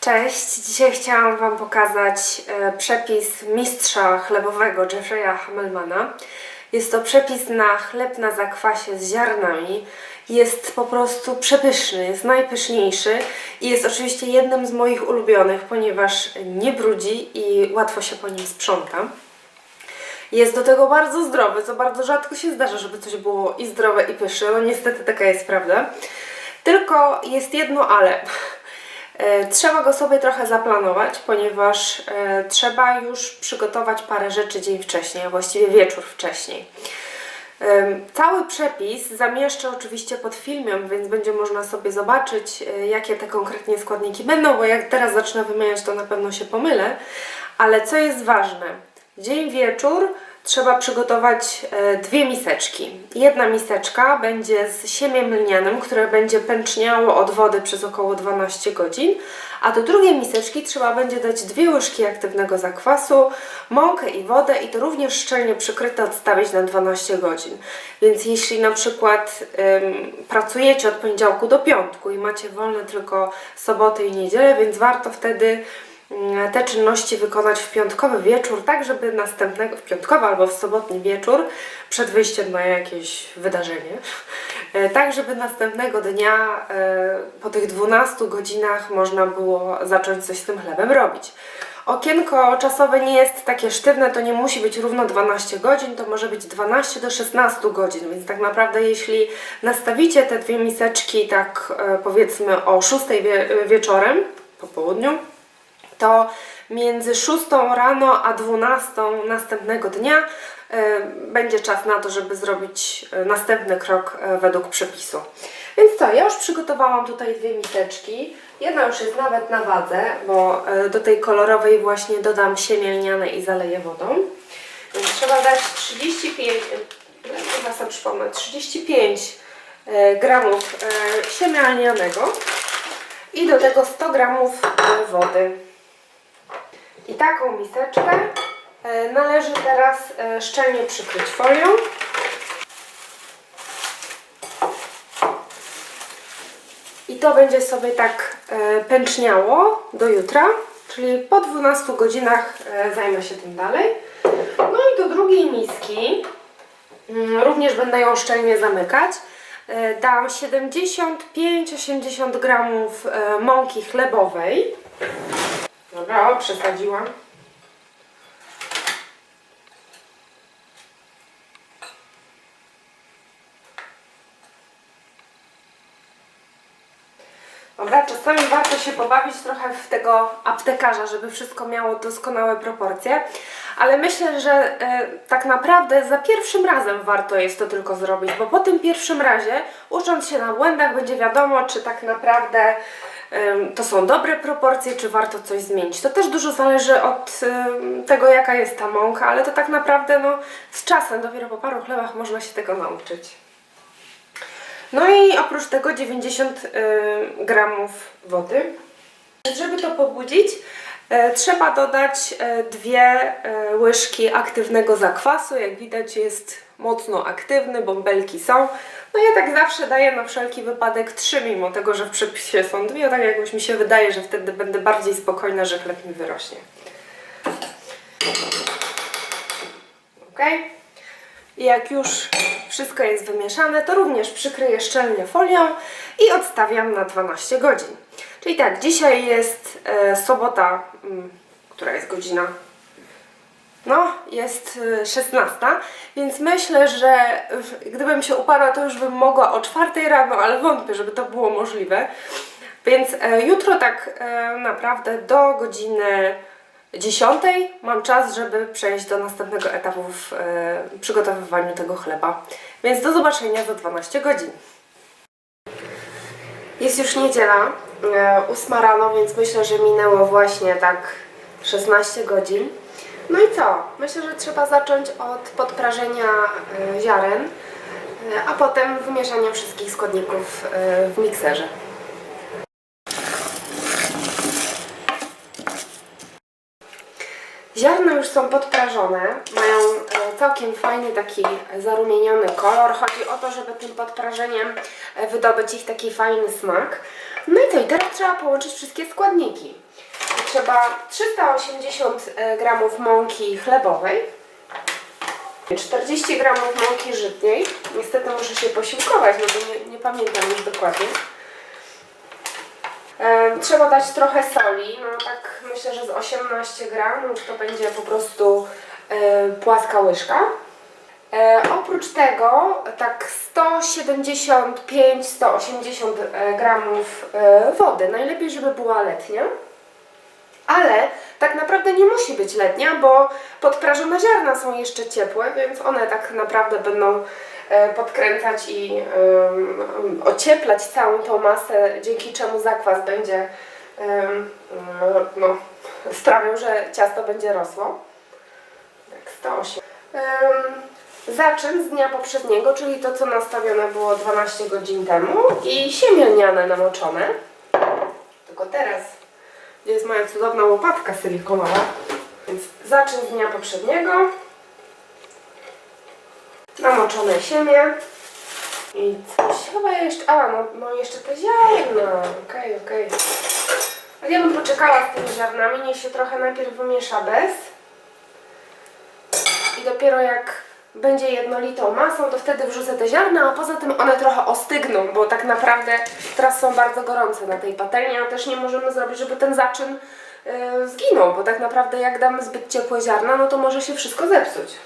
Cześć, dzisiaj chciałam Wam pokazać e, przepis mistrza chlebowego Jeffrey'a Hamelmana. Jest to przepis na chleb na zakwasie z ziarnami. Jest po prostu przepyszny, jest najpyszniejszy i jest oczywiście jednym z moich ulubionych, ponieważ nie brudzi i łatwo się po nim sprząta. Jest do tego bardzo zdrowy, co bardzo rzadko się zdarza, żeby coś było i zdrowe i pyszne. No niestety taka jest prawda. Tylko jest jedno ale. E, Trzeba go sobie trochę zaplanować, ponieważ e, trzeba już przygotować parę rzeczy dzień wcześniej, a właściwie wieczór wcześniej. Cały przepis zamieszczę oczywiście pod filmem, więc będzie można sobie zobaczyć, e, jakie te konkretnie składniki będą, bo jak teraz zacznę wymieniać, to na pewno się pomylę. Ale co jest ważne? Dzień wieczór trzeba przygotować e, dwie miseczki. Jedna miseczka będzie z siemiem lnianym, które będzie pęczniało od wody przez około 12 godzin, a do drugiej miseczki trzeba będzie dać dwie łyżki aktywnego zakwasu, mąkę i wodę i to również szczelnie przykryte odstawić na 12 godzin. Więc jeśli na przykład ym, pracujecie od poniedziałku do piątku i macie wolne tylko soboty i niedzielę, więc warto wtedy te czynności wykonać w piątkowy wieczór, tak żeby następnego, w piątkowy albo w sobotni wieczór, przed wyjściem na jakieś wydarzenie, e, tak żeby następnego dnia e, po tych 12 godzinach można było zacząć coś z tym chlebem robić. Okienko czasowe nie jest takie sztywne, to nie musi być równo 12 godzin, to może być 12 do 16 godzin, więc tak naprawdę jeśli nastawicie te dwie miseczki tak e, powiedzmy o 6 wie wieczorem, po południu, to między 6 rano a 12 następnego dnia e, będzie czas na to, żeby zrobić e, następny krok e, według przepisu. Więc co, ja już przygotowałam tutaj dwie miseczki. Jedna już jest nawet na wadze, bo do tej kolorowej właśnie dodam siemię lniane i zaleję wodą. Więc trzeba dać 35, e, ile chyba sobie przypomnę, 35 e, gramów e, siemia lnianego i do tego 100 gramów wody. Taką miseczkę e, należy teraz e, szczelnie przykryć folią. I to będzie sobie tak e, pęczniało do jutra, czyli po 12 godzinach zajmę się tym dalej. No i do drugiej miski mm, również będę ją szczelnie zamykać. Dam 75-80 gramów mąki chlebowej. Dobra, o, przesadziłam. Dobra, czasami warto się pobawić trochę w tego aptekarza, żeby wszystko miało doskonałe proporcje, ale myślę, że e, tak naprawdę za pierwszym razem warto jest to tylko zrobić, bo po tym pierwszym razie, ucząc się na błędach, będzie wiadomo, czy tak naprawdę to są dobre proporcje, czy warto coś zmienić. To też dużo zależy od tego, jaka jest ta mąka, ale to tak naprawdę no, z czasem, dopiero po paru chlebach można się tego nauczyć. No i oprócz tego 90 y, gramów wody. Żeby to pobudzić, e, trzeba dodać e, dwie e, łyżki aktywnego zakwasu. Jak widać jest mocno aktywny, bąbelki są. No ja tak zawsze daję na wszelki wypadek trzy, mimo tego, że w przepisie są dwie, tak jakoś mi się wydaje, że wtedy będę bardziej spokojna, że chleb mi wyrośnie. Ok? Jak już wszystko jest wymieszane, to również przykryję szczelnie folią i odstawiam na 12 godzin. Czyli tak, dzisiaj jest e, sobota, mm, która jest godzina? No, jest e, 16, więc myślę, że gdybym się uparła, to już bym mogła o 4 rano, ale wątpię, żeby to było możliwe. Więc e, jutro tak e, naprawdę do godziny 10 mam czas, żeby przejść do następnego etapu w e, przygotowywaniu tego chleba. Więc do zobaczenia za 12 godzin. Jest już niedziela, e, 8 rano, więc myślę, że minęło właśnie tak 16 godzin. No i co? Myślę, że trzeba zacząć od podprażenia e, ziaren, e, a potem wymieszania wszystkich składników e, w mikserze. Ziarna już są podprażone, mają całkiem fajny taki zarumieniony kolor. Chodzi o to, żeby tym podprażeniem wydobyć ich taki fajny smak. No i co? I teraz trzeba połączyć wszystkie składniki. Trzeba 380 e, gramów mąki chlebowej, 40 gramów mąki żytniej. Niestety muszę się posiłkować, no bo nie, nie pamiętam już dokładnie. E, Trzeba dać trochę soli, no tak myślę, że z 18 gramów to będzie po prostu e, płaska łyżka. Oprócz tego tak 175-180 e, gramów wody. Najlepiej, żeby była letnia. Ale tak naprawdę nie musi być letnia, bo podprażone ziarna są jeszcze ciepłe, więc one tak naprawdę będą e, podkręcać i ocieplać całą tą masę, dzięki czemu zakwas będzie no, sprawiał, że ciasto będzie rosło. Tak, 108. Em, Zaczyn z dnia poprzedniego, czyli to, co nastawione było 12 godzin temu i siemię lniane namoczone. Tylko teraz, jest moja cudowna łopatka silikonowa, więc zaczyn z dnia poprzedniego. Namoczone siemię. I coś chyba jeszcze, a no, no jeszcze te ziarna, okej, okej. Ale ja bym poczekała z tymi ziarnami, niech się trochę najpierw wymiesza bez. I dopiero jak będzie jednolitą masą, to wtedy wrzucę te ziarna, a poza tym one trochę ostygną, bo tak naprawdę teraz są bardzo gorące na tej patelni, a też nie możemy zrobić, żeby ten zaczyn yy, zginął, bo tak naprawdę jak damy zbyt ciepłe ziarna, no to może się wszystko zepsuć.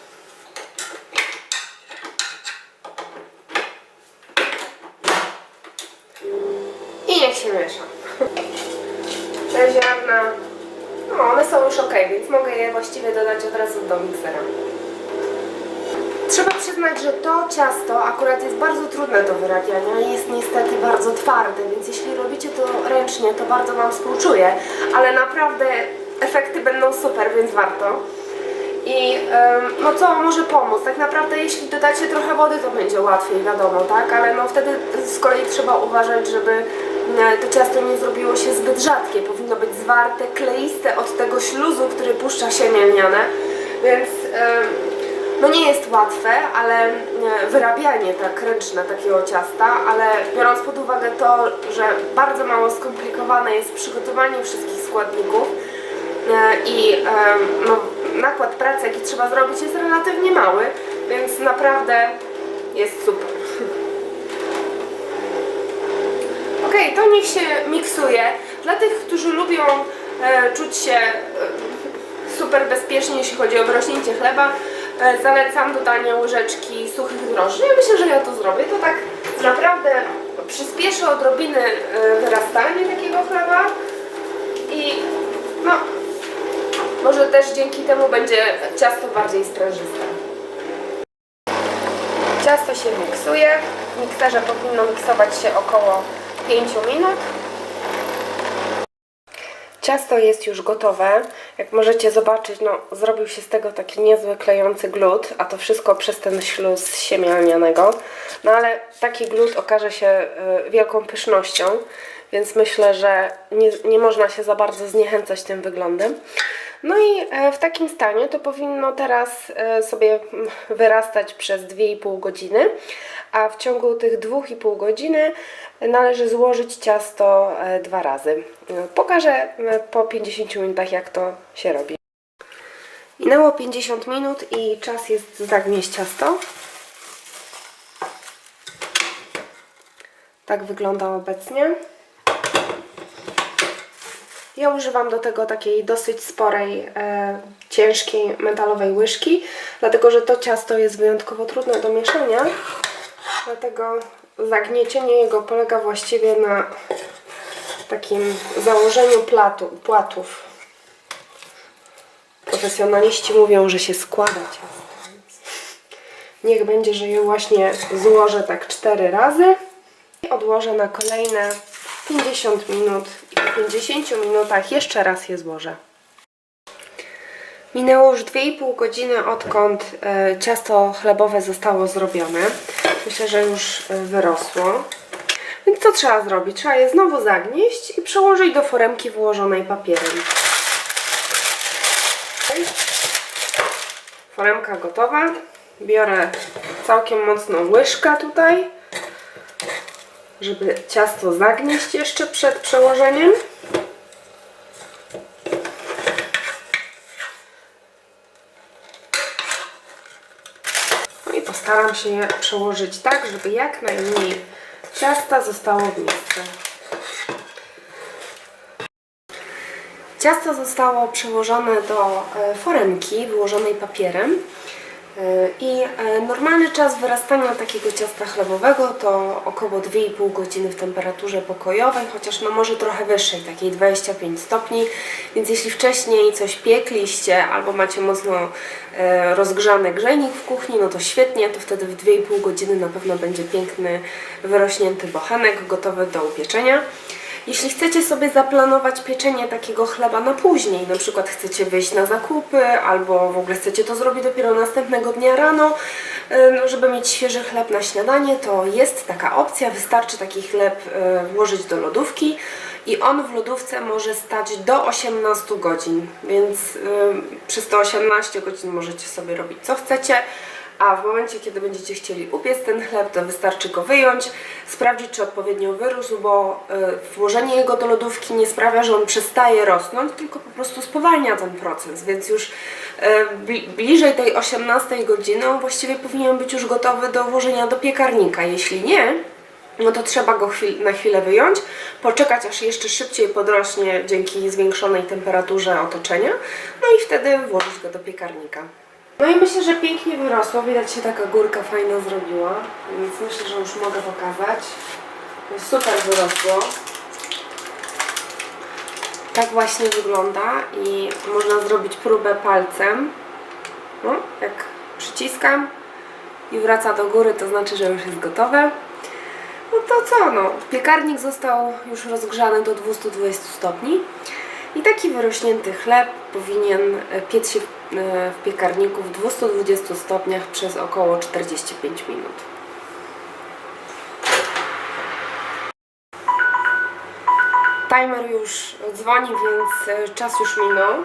I niech się miesza. Te ziarna, no one są już ok, więc mogę je właściwie dodać od razu do miksera. Trzeba przyznać, że to ciasto akurat jest bardzo trudne do wyrabiania i jest niestety bardzo twarde, więc jeśli robicie to ręcznie, to bardzo Wam współczuję, ale naprawdę efekty będą super, więc warto. I no co może pomóc? Tak naprawdę jeśli dodacie trochę wody, to będzie łatwiej, wiadomo, tak? Ale no wtedy z kolei trzeba uważać, żeby e, to ciasto nie zrobiło się zbyt rzadkie. Powinno być zwarte, kleiste od tego śluzu, który puszcza się lniane, więc no nie jest łatwe, ale e, wyrabianie tak ręczne takiego ciasta, ale biorąc pod uwagę to, że bardzo mało skomplikowane jest przygotowanie wszystkich składników e, i em, no, nakład pracy, jaki trzeba zrobić jest relatywnie mały, więc naprawdę jest super. Ok, to niech się miksuje. Dla tych, którzy lubią e, czuć się e, super bezpiecznie, jeśli chodzi o wrośnięcie chleba, e, zalecam dodanie łyżeczki suchych drożdży. Ja myślę, że ja to zrobię. To tak naprawdę przyspieszy odrobiny e, wyrastanie takiego chleba i no, może też dzięki temu będzie ciasto bardziej sprężyste. Ciasto się miksuje. W mikserze powinno miksować się około 5 minut. Ciasto jest już gotowe. Jak możecie zobaczyć, no, zrobił się z tego taki niezły klejący glut, a to wszystko przez ten śluz siemię lnianego. No ale taki glut okaże się y, wielką pysznością, więc myślę, że nie, nie można się za bardzo zniechęcać tym wyglądem. No i e, w takim stanie to powinno teraz e, sobie mm, wyrastać przez 2,5 godziny, a w ciągu tych 2,5 godziny należy złożyć ciasto e, dwa razy. Pokażę po 50 minutach jak to się robi. Minęło 50 minut i czas jest zagnieść ciasto. Tak wygląda obecnie. Ja używam do tego takiej dosyć sporej, e, ciężkiej metalowej łyżki, dlatego że to ciasto jest wyjątkowo trudne do mieszania. Dlatego zagniecienie jego polega właściwie na takim założeniu platu, płatów. Profesjonaliści mówią, że się składa ciasto. Niech będzie, że je właśnie złożę tak cztery razy. I odłożę na kolejne 50 minut i po 50 minutach jeszcze raz je złożę. Minęło już 2,5 godziny odkąd e, ciasto chlebowe zostało zrobione. Myślę, że już e, wyrosło. Więc co trzeba zrobić? Trzeba je znowu zagnieść i przełożyć do foremki wyłożonej papierem. Foremka gotowa. Biorę całkiem mocną łyżkę tutaj żeby ciasto zagnieść jeszcze przed przełożeniem. No i postaram się je przełożyć tak, żeby jak najmniej ciasta zostało w miejscu. Ciasto zostało przełożone do e, foremki wyłożonej papierem. E, I e, normalny czas wyrastania takiego ciasta chlebowego to około 2,5 godziny w temperaturze pokojowej, chociaż no może trochę wyższej, takiej 25 stopni. Więc jeśli wcześniej coś piekliście albo macie mocno e, rozgrzany grzejnik w kuchni, no to świetnie, to wtedy w 2,5 godziny na pewno będzie piękny, wyrośnięty bochenek gotowy do upieczenia. Jeśli chcecie sobie zaplanować pieczenie takiego chleba na później, na przykład chcecie wyjść na zakupy, albo w ogóle chcecie to zrobić dopiero następnego dnia rano, żeby mieć świeży chleb na śniadanie, to jest taka opcja. Wystarczy taki chleb y, włożyć do lodówki i on w lodówce może stać do 18 godzin, więc przez te 18 godzin możecie sobie robić co chcecie a w momencie, kiedy będziecie chcieli upiec ten chleb, to wystarczy go wyjąć, sprawdzić, czy odpowiednio wyrósł, bo y, włożenie jego do lodówki nie sprawia, że on przestaje rosnąć, tylko po prostu spowalnia ten proces, więc już y, bli- bliżej tej 18 godziny właściwie powinien być już gotowy do włożenia do piekarnika. Jeśli nie, no to trzeba go na chwilę wyjąć, poczekać aż jeszcze szybciej podrośnie dzięki zwiększonej temperaturze otoczenia, no i wtedy włożyć go do piekarnika. No i myślę, że pięknie wyrosło, widać się taka górka fajna zrobiła, więc myślę, że już mogę pokazać. Super wyrosło. Tak właśnie wygląda i można zrobić próbę palcem. No, jak przyciskam i wraca do góry, to znaczy, że już jest gotowe. No to co, no, piekarnik został już rozgrzany do 220 stopni i taki wyrośnięty chleb powinien e, piec się w- e, piekarniku w 220 stopniach przez około 45 minut. Timer już dzwoni, więc e, czas już minął.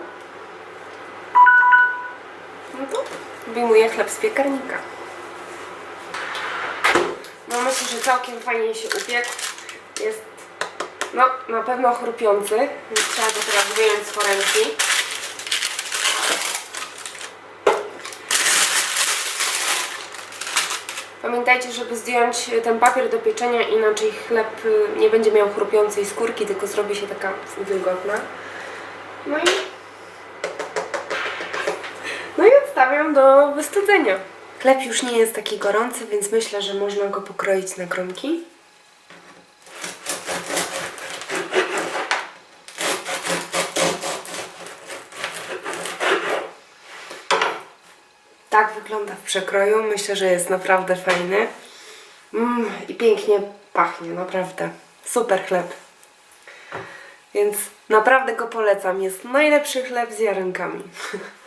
No to wyjmuję chleb z piekarnika. No myślę, że całkiem fajnie się upiekł. No na pewno chrupiący, więc trzeba go teraz wyjąć z foremki. Pamiętajcie, żeby zdjąć ten papier do pieczenia, inaczej chleb nie będzie miał chrupiącej skórki, tylko zrobi się taka wilgotna. No i no i odstawiam do wystudzenia. Chleb już nie jest taki gorący, więc myślę, że można go pokroić na kromki. Tak wygląda w przekroju. Myślę, że jest naprawdę fajny. Mm, I pięknie pachnie, naprawdę. Super chleb. Więc naprawdę go polecam. Jest najlepszy chleb z jarenkami.